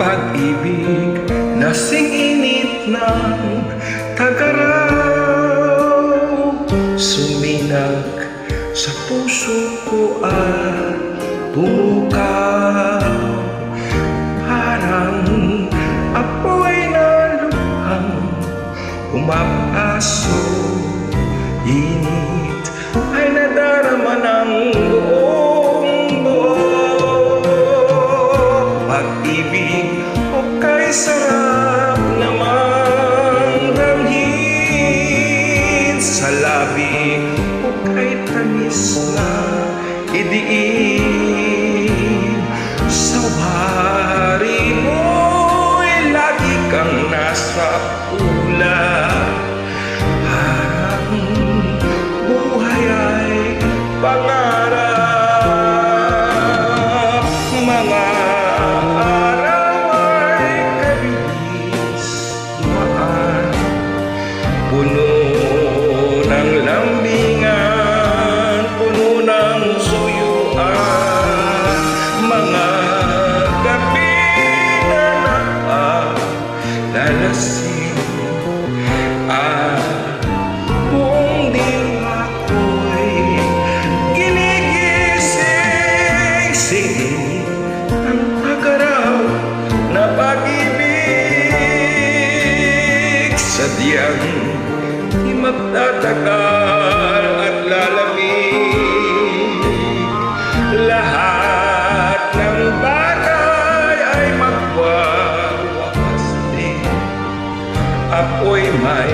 pag-ibig na init ng tagaraw. Suminak sa puso ko at bumukaw Parang apoy na lubhang umapaso Init ay nadarama ng buong buo Pag-ibig labi o kay tamis na idiin. Sa wari mo'y lagi kang nasa ulap Sadyang di magtatagal at lalamig Lahat ng bagay ay magwawakas din. Ako'y may